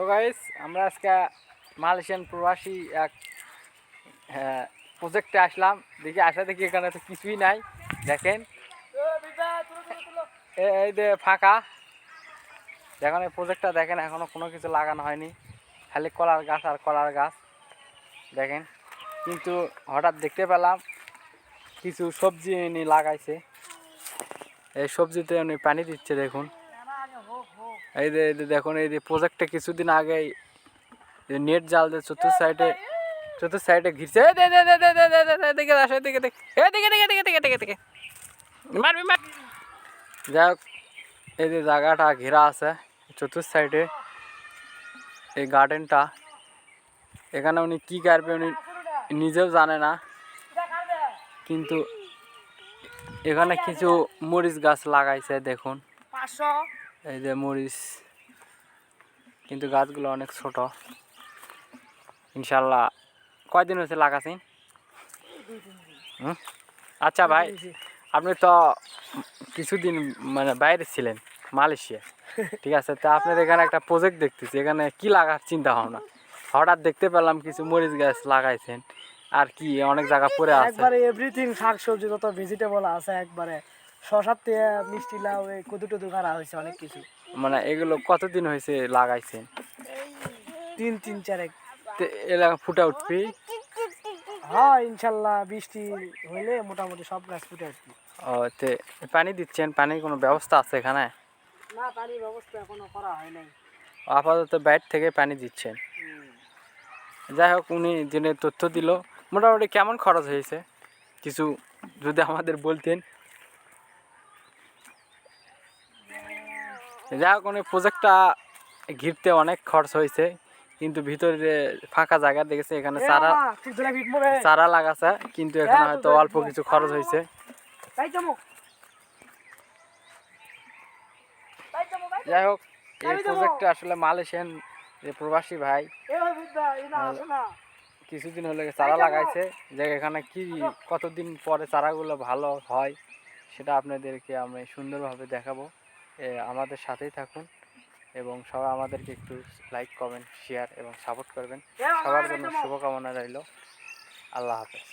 So guys আমরা আজকে Malaysian প্রবাসী এক প্রজেক্টে আসলাম। দেখি আসা দেখি এখানে তো কিছুই নাই। দেখেন। এই যে ফাঁকা। দেখেন, এই প্রজেক্টটা দেখেন, এখনও কোনো কিছু লাগানো হয়নি। খালি কলার গাছ আর কলার গাছ। দেখেন। কিন্তু হঠাৎ দেখতে পেলাম, কিছু সবজি উনি লাগাইছে। এই সবজিতে উনি পানি দিচ্ছে, দেখুন। এই যে দেখুন, এই যে প্রজেক্টে কিছুদিন আগে নেট জাল দিয়ে চতুর্থ সাইডে চতুর্থ সাইডে ঘিরছে। এই দে দে দে দে দে দে দে দে দিকে আসো দেখে দেখ দিকে দিকে দিকে দিকে দিকে দিকে। মারবি, মার। যাই হোক, এই যে জায়গাটা ঘেরা আছে, চতুর্থ সাইডে এই গার্ডেনটা এখানে উনি কী কাটবে উনি নিজেও জানে না। কিন্তু এখানে কিছু মরিচ গাছ লাগাইছে, দেখুন। এই যে মরিচ। কিন্তু গাছগুলো অনেক ছোট। ইনশাল্লাহ। কয়দিন হয়েছে লাগাছেন? আচ্ছা ভাই, আপনি তো কিছুদিন মানে বাইরে ছিলেন, মালয়েশিয়া। ঠিক আছে, তা আপনার এখানে একটা প্রজেক্ট দেখতেছি। এখানে কি লাগার চিন্তা ভাবনা? হঠাৎ দেখতে পেলাম কিছু মরিচ গাছ লাগাইছেন। আর কি, অনেক জায়গা পরে আছে। একবারে এভরিথিং শাক সবজি যত ভেজিটেবল আছে একবারে। শশার থেকে মিষ্টি লাউ এই কদু টদু করা হয়েছে অনেক কিছু। মানে এগুলো কতদিন হয়েছে লাগাইছেন? তিন তিন চারেক। এলাকা ফুটা উঠবি? হ্যাঁ ইনশাল্লাহ বৃষ্টি হইলে মোটামুটি সব গাছ ফুটে আসবে। ও তে পানি দিচ্ছেন? পানির কোনো ব্যবস্থা আছে এখানে? না পানির ব্যবস্থা এখনও করা হয় নাই। আপাতত বাইরে থেকে পানি দিচ্ছেন। যাই হোক উনি যিনি তথ্য দিল মোটামুটি কেমন খরচ হয়েছে? কিছু যদি আমাদের বলতেন যাই হোক উনি প্রজেক্টটা ঘিরতে অনেক খরচ হয়েছে কিন্তু ভিতরে ফাঁকা জায়গা দেখেছে এখানে চারা চারা লাগাছে কিন্তু এখানে হয়তো অল্প কিছু খরচ হয়েছে। যাই হোক এই আমি দেবো। প্রজেক্টে আসলে মালয়েশিয়ান যে প্রবাসী ভাই কিছুদিন হলে চারা লাগাইছে যে এখানে কি কতদিন পরে চারাগুলো ভালো হয় সেটা আপনাদেরকে আমি সুন্দরভাবে দেখাবো। আমাদের সাথেই থাকুন এবং সবাই আমাদেরকে একটু লাইক কমেন্ট শেয়ার এবং সাপোর্ট করবেন। সবার জন্য শুভকামনা রইল। আল্লাহ হাফেজ।